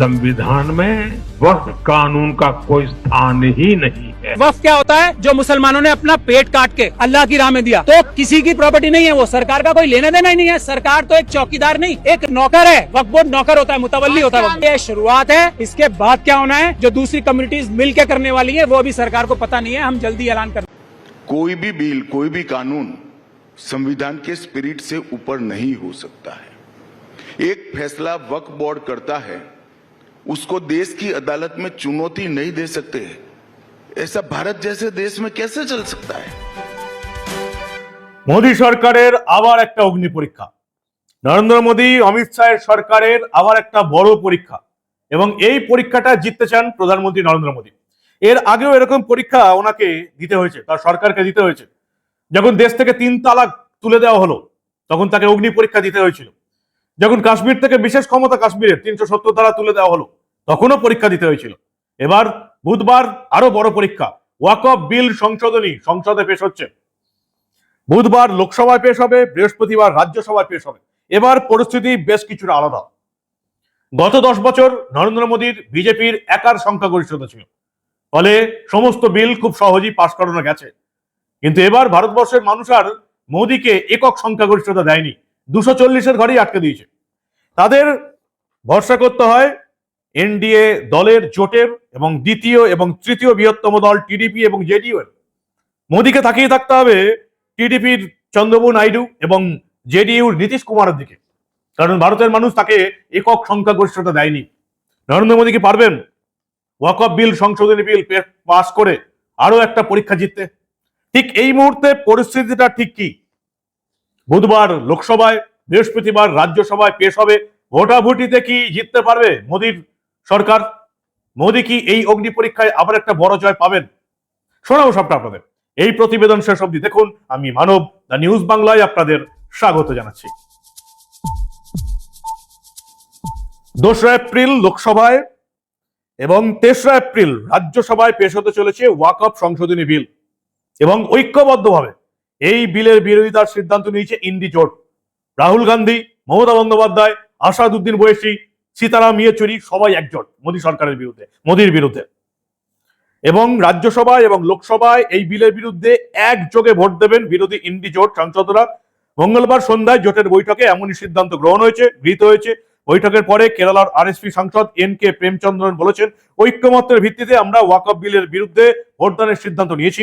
संविधान में वक्त कानून का कोई स्थान ही नहीं है। वफ क्या होता है? जो मुसलमानों ने अपना पेट काट के अल्लाह की राह में दिया तो किसी की प्रॉपर्टी नहीं है वो। सरकार का कोई लेना देना ही नहीं है। सरकार तो एक चौकीदार नहीं एक नौकर है। वक्त बोर्ड नौकर होता है मुतवली होता है। ये शुरुआत है। इसके बाद क्या होना है? जो दूसरी कम्युनिटीज मिल के करने वाली है वो अभी सरकार को पता नहीं है। हम जल्दी ऐलान कर कोई भी बिल कोई भी कानून संविधान के स्पिरिट से ऊपर नहीं हो सकता है। एक फैसला वक्फ बोर्ड करता है उसको देश की अदालत में चुनौती नहीं दे सकते ऐसा भारत जैसे देश में कैसे चल सकता है মোদী সরকারের আবার একটা অগ্নি পরীক্ষা নরেন্দ্র মোদী অমিত শাহের সরকারের আবার একটা বড় পরীক্ষা এবং এই পরীক্ষাটা জিততে চান প্রধানমন্ত্রী নরেন্দ্র মোদী এর আগেও এরকম পরীক্ষা ওনাকে দিতে হয়েছে তার সরকারকে দিতে হয়েছে যখন দেশ থেকে তিন তালাক তুলে দেওয়া হলো তখন তাকে অগ্নি পরীক্ষা দিতে হয়েছিল যখন কাশ্মীর থেকে বিশেষ ক্ষমতা কাশ্মীরের তিনশো সত্তর ধারা তুলে দেওয়া হলো, তখনও পরীক্ষা দিতে হয়েছিল। এবার বুধবার আরও বড় পরীক্ষা ওয়াকফ বিল সংশোধনী সংসদে পেশ হচ্ছে। বুধবার লোকসভায় পেশ হবে, বৃহস্পতিবার রাজ্যসভায় পেশ হবে। এবার পরিস্থিতি বেশ কিছুটা আলাদা। গত দশ বছর নরেন্দ্র মোদীর বিজেপির একার সংখ্যাগরিষ্ঠতা ছিল। ফলে সমস্ত বিল খুব সহজেই পাশ করানো গেছে। কিন্তু এবার ভারতবর্ষের মানুষ আর মোদীকে একক সংখ্যাগরিষ্ঠতা দেয়নি। দুশো চল্লিশের ঘরেই আটকে দিয়েছে। তাদের ভরসা করতে হয় এনডিএ দলের জোটের এবং দ্বিতীয় এবং তৃতীয় বৃহত্তম দল টিডিপি এবং জেডিইউ এর। মোদীকে তাকিয়ে থাকতে হবে টিডিপির চন্দ্রবাবু নাইডু এবং জেডিইউর নীতিশ কুমারের দিকে। কারণ ভারতের মানুষ তাকে একক সংখ্যাগরিষ্ঠতা দেয়নি। নরেন্দ্র মোদী কি পারবেন? ওয়াকফ বিল, সংশোধনী বিল পাস করে আরও একটা পরীক্ষা জিততে? ঠিক এই মুহূর্তে পরিস্থিতিটা ঠিক কি? বুধবার লোকসভায়, বৃহস্পতিবার রাজ্যসভায় পেশ হবে। ভোটাভুটিতে কি জিততে পারবে মোদীর সরকার? মোদী কি এই অগ্নি পরীক্ষায় আবার একটা বড় জয় পাবেন? শোনাবো সবটা আপনাদের। এই প্রতিবেদন শেষ অবধি দেখুন। আমি মানব, দ্য নিউজ বাংলায় আপনাদের স্বাগত জানাচ্ছি। দোসরা এপ্রিল লোকসভায় এবং তেসরা এপ্রিল রাজ্যসভায় পেশ হতে চলেছে ওয়াক ওয়াকফ সংশোধনী বিল। এবং ঐক্যবদ্ধভাবে এই বিলের বিরোধিতার সিদ্ধান্ত নিয়েছে ইন্ডি জোট। রাহুল গান্ধী, মমতা বন্দ্যোপাধ্যায় আসাদুদ্দিন বয়েসি সীতারাম ইয়েচুরি সবাই একজোট মোদী সরকারের বিরুদ্ধে, মোদীর বিরুদ্ধে। এবং রাজ্যসভায় এবং লোকসভায় এই বিলের বিরুদ্ধে একযোগে ভোট দেবেন বিরোধী ইন্ডি জোট সাংসদরা। মঙ্গলবার সন্ধ্যায় জোটের বৈঠকে এমনই সিদ্ধান্ত গ্রহণ হয়েছে, গৃহীত হয়েছে। বৈঠকের পরে কেরালার আর আরএসপি সাংসদ এন কে প্রেমচন্দ্রন বলেছেন, ঐক্যমত্যের ভিত্তিতে আমরা ওয়াকফ বিলের বিরুদ্ধে ভোটদানের সিদ্ধান্ত নিয়েছি।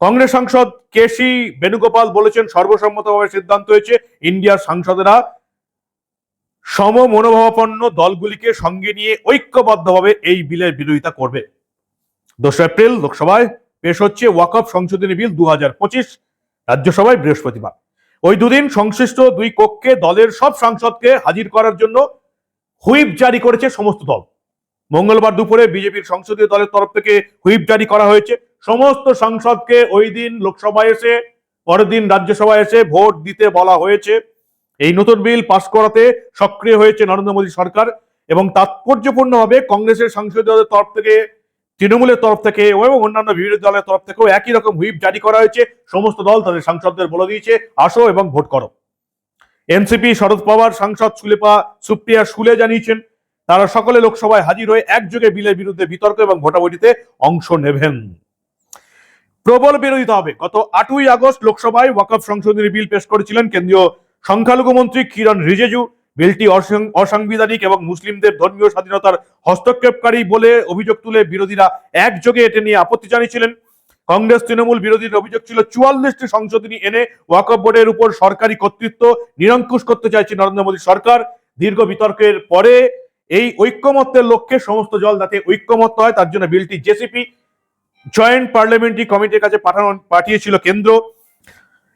কংগ্রেস সাংসদ কেসি বেণুগোপাল বলেছেন, সর্বসম্মতভাবে সিদ্ধান্ত হয়েছে, ইন্ডিয়ার সাংসদেরা সম মনোভাবাপন্ন দলগুলিকে সঙ্গে নিয়ে ঐক্যবদ্ধভাবে এই বিলের বিরোধিতা করবে। দোসরা এপ্রিল লোকসভায় পেশ হচ্ছে ওয়াকফ সংশোধনী বিল দু হাজার পঁচিশ, রাজ্যসভায় বৃহস্পতিবার। ওই দুদিন সংশ্লিষ্ট দুই কক্ষে দলের সব সাংসদকে হাজির করার জন্য হুইপ জারি করেছে সমস্ত দল। মঙ্গলবার দুপুরে বিজেপির সংসদীয় দলের তরফ থেকে হুইপ জারি করা হয়েছে। সমস্ত সাংসদকে ওই দিন লোকসভায় এসে, পরের দিন রাজ্যসভায় এসে ভোট দিতে বলা হয়েছে। এই নতুন বিল পাশ করাতে সক্রিয় হয়েছে নরেন্দ্র মোদী সরকার এবং তাৎপর্যপূর্ণভাবে কংগ্রেসের সংসদীয় দলের তরফ থেকে, তৃণমূলের তরফ থেকে এবং অন্যান্য বিরোধী দলের তরফ থেকেও একই রকম হুইপ জারি করা হয়েছে। সমস্ত দল তাদের সাংসদদের বলে দিয়েছে, আসো এবং ভোট করো। এনসিপি, শরদ পাওয়ার সাংসদ সুলেপা সুপ্রিয়া সুলে জানিয়েছেন, তারা সকলে লোকসভায় হাজির হয়ে একযোগে বিলের বিরুদ্ধে বিতর্ক এবং ভোটাভুটিতে অংশ নেবেন। প্রবল বিরোধিতা হবে। গত আটই আগস্ট লোকসভায় ওয়াকফ সংশোধনী বিল পেশ করেছিলেন কেন্দ্রীয় সংখ্যালঘু মন্ত্রী কিরণ রিজেজু। বিলটি অসাংবিধানিক এবং মুসলিমদের ধর্মীয় স্বাধীনতার হস্তক্ষেপকারী বলে অভিযোগ তুলে বিরোধীরা একযোগে এটি নিয়ে আপত্তি জানিয়েছিলেন। কংগ্রেস তৃণমূল বিরোধীর অভিযোগ ছিল, চুয়াল্লিশটি সংশোধনী এনে ওয়াকফ বোর্ডের উপর সরকারি কর্তৃত্ব নিরঙ্কুশ করতে চাইছে নরেন্দ্র মোদী সরকার। দীর্ঘ বিতর্কের পরে এই ঐক্যমত্যের লক্ষ্যে সমস্ত জল যাতে ঐক্যমত্য হয়, তার জন্য বিলটি জেসিপি জয়েন্ট পার্লামেন্টারি কমিটির কাছে পাঠানো, পাঠিয়েছিল কেন্দ্র।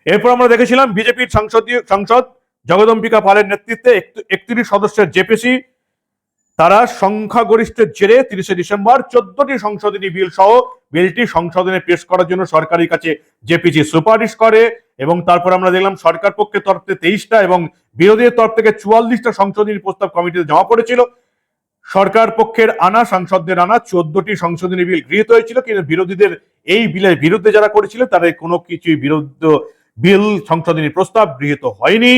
এরপর আমরা দেখেছিলাম বিজেপির সংসদীয়, সংসদ জগদম্বিকা পালের নেতৃত্বে একত্রিশ সদস্যের জেপিসি। তারা সংখ্যাগরিষ্ঠের জেরে তিরিশে ডিসেম্বর চোদ্দটি সংশোধনী বিল সহ বিলটি সংশোধনে পেশ করার জন্য সরকারের কাছে জেপিসি সুপারিশ করে এবং তারপর আমরা দেখলাম সরকার পক্ষের তরফ থেকে তেইশটা এবং বিরোধীদের তরফ থেকে চুয়াল্লিশটা সংশোধনী প্রস্তাব কমিটিতে জমা পড়েছিল। সরকার পক্ষের আনা সাংসদদের আনা চোদ্দটি সংশোধনী বিল গৃহীত হয়েছিল, কিন্তু বিরোধীদের এই বিলের বিরুদ্ধে যারা করেছিল, তাদের কোনো কিছুই বিরুদ্ধ বিল সংশোধনী প্রস্তাব গৃহীত হয়নি।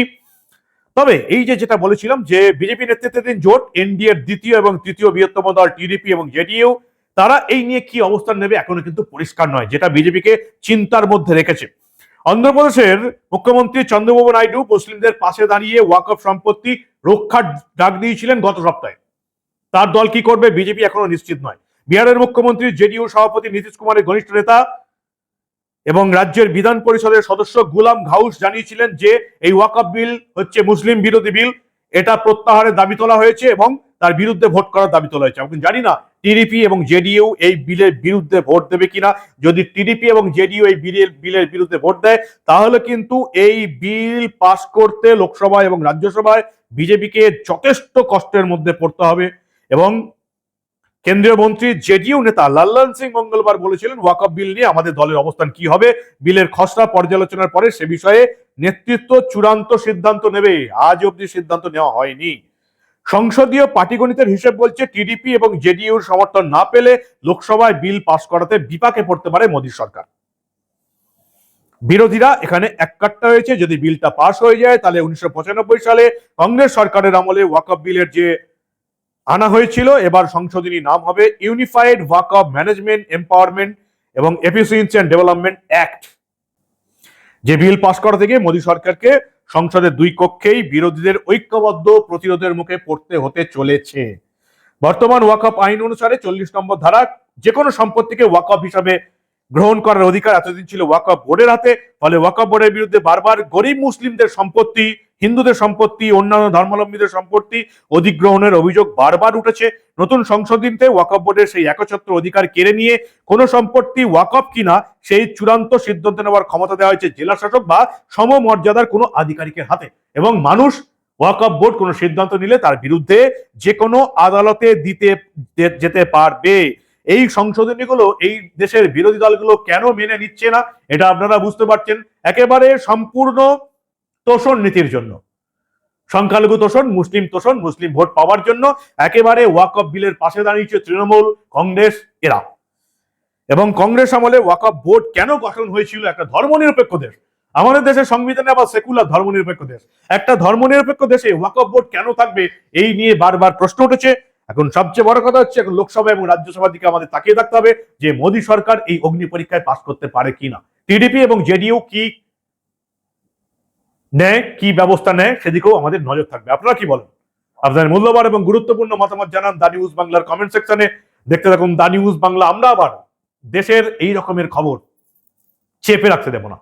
তবে এই যে যেটা বলেছিলাম যে বিজেপি নেতৃত্বাধীন জোট, এনডিএ এর দ্বিতীয় এবং তৃতীয় বৃহত্তম দল টিডিপি এবং জেডিইউ, তারা এই নিয়ে কি অবস্থান নেবে এখনও কিন্তু পরিষ্কার নয়, যেটা বিজেপিকে চিন্তার মধ্যে রেখেছে। অন্ধ্রপ্রদেশের মুখ্যমন্ত্রী চন্দ্রবাবু নাইডু মুসলিমদের পাশে দাঁড়িয়ে ওয়াকফ সম্পত্তি রক্ষার ডাক দিয়েছিলেন গত সপ্তাহে। তার দল কি করবে? বিজেপি এখনও নিশ্চিত নয়। বিহারের মুখ্যমন্ত্রী জেডিইউ সভাপতি নীতিশ কুমারের ঘনিষ্ঠ নেতা এবং রাজ্যের বিধান পরিষদের সদস্য গুলাম ঘাউস জানিয়েছিলেন যে এই ওয়াকফ বিল হচ্ছে মুসলিম বিরোধী বিল। এটা প্রত্যাহারের দাবি তোলা হয়েছে এবং তার বিরুদ্ধে ভোট করার দাবি তোলা হয়েছে। আমি জানি না টিডিপি এবং জেডিইউ এই বিলের বিরুদ্ধে ভোট দেবে কিনা। যদি টিডিপি এবং জেডিইউ এই বিলের বিলের বিরুদ্ধে ভোট দেয়, তাহলে কিন্তু এই বিল পাস করতে লোকসভায় এবং রাজ্যসভায় বিজেপিকে যথেষ্ট কষ্টের মধ্যে পড়তে হবে। এবং কেন্দ্রীয় মন্ত্রী জেডিইউ নেতা লাল্লান সিং মঙ্গলবার বলেছিলেন ওয়াকফ বিল নিয়ে আমাদের দলের অবস্থান কি হবে? বিলের খসড়া পর্যালোচনার পরে সে বিষয়ে নেতৃত্ব চূড়ান্ত সিদ্ধান্ত নেবে। আজ অবধি সিদ্ধান্ত নেওয়া হয়নি। সংসদীয় পাটিগণিতের হিসেব বলছে, টিডিপি এবং জেডিইউর সমর্থন না পেলে লোকসভায় বিল পাশ করাতে বিপাকে পড়তে পারে মোদী সরকার। বিরোধীরা এখানে এককাট্টা হয়েছে। যদি বিলটা পাশ হয়ে যায়, তাহলে উনিশশো পঁচানব্বই সালে কংগ্রেস সরকারের আমলে ওয়াকফ বিলের যে আনা হয়েছিল। এবার সংশোধনী নাম হবে unified Waqf of management empowerment এবং এফিসিয়েন্সি অ্যান্ড ডেভেলপমেন্ট অ্যাক্ট যে বিল পাশ করা থেকে মোদী সরকারকে সংসদের দুই কক্ষেই বিরোধীদের ঐক্যবদ্ধ প্রতিরোধের মুখে পড়তে হতে চলেছে। বর্তমান ওয়াকফ আইন অনুসারে চল্লিশ নম্বর ধারা যে কোনো সম্পত্তিকে ওয়াকফ হিসাবে গ্রহণ করার অধিকার এতদিন ছিল ওয়াকফ বোর্ডের হাতে, ফলে ওয়াকফ বোর্ডের বিরুদ্ধে বারবার গরিব মুসলিমদের সম্পত্তি, হিন্দুদের সম্পত্তি, অন্যান্য ধর্মাবলম্বীদের সম্পত্তি অধিগ্রহণের অভিযোগ বারবার উঠেছে। নতুন সংশোধনীতে ওয়াকফ বোর্ডের সেই একচ্ছত্র অধিকার কেড়ে নিয়ে কোন সম্পত্তি ওয়াকফ কিনা, সেই চূড়ান্ত সিদ্ধান্ত নেওয়ার ক্ষমতা দেওয়া হয়েছে জেলা শাসক বা সমমর্যাদার কোনো আধিকারিকের হাতে। এবং মানুষ ওয়াকফ বোর্ড কোনো সিদ্ধান্ত নিলে তার বিরুদ্ধে যে কোনো আদালতে দিতে যেতে পারবে। এই সংশোধনীগুলো এই দেশের বিরোধী দলগুলো কেন মেনে নিচ্ছে না, এটা আপনারা বুঝতে পারছেন। একেবারে সম্পূর্ণ তোষণ নীতির জন্য। সংখ্যালঘু তোষণ, মুসলিম তোষণ, মুসলিম ভোট পাওয়ার জন্য একেবারে ওয়াকফ বিলের পাশে দাঁড়িয়েছে তৃণমূল, কংগ্রেস, এরা। এবং কংগ্রেস আমলে ওয়াকফ বোর্ড কেন গঠন হয়েছিল একটা ধর্মনিরপেক্ষ দেশ। আমাদের দেশের সংবিধানে আবার সেকুলার ধর্মনিরপেক্ষ দেশ। একটা ধর্মনিরপেক্ষ দেশে ওয়াকফ বোর্ড কেন থাকবে, এই নিয়ে বারবার প্রশ্ন উঠেছে। এখন সবচেয়ে বড় কথা হচ্ছে, এখন লোকসভা এবং রাজ্যসভার দিকে আমাদের তাকিয়ে থাকতে হবে যে মোদী সরকার এই অগ্নি পরীক্ষায় পাশ করতে পারে কিনা। টিডিপি এবং জেডিইউ কি নেয়, কি ব্যবস্থা নেয়, সেদিকেও আমাদের নজর থাকবে। আপনারা কি বলেন? আপনাদের মূল্যবান এবং গুরুত্বপূর্ণ মতামত জানান দা নিউজ বাংলার কমেন্ট সেকশনে দেখতে থাকুন দা নিউজ বাংলা, আমরা আবার দেশের এই রকমের খবর চেপে রাখতে দেব না।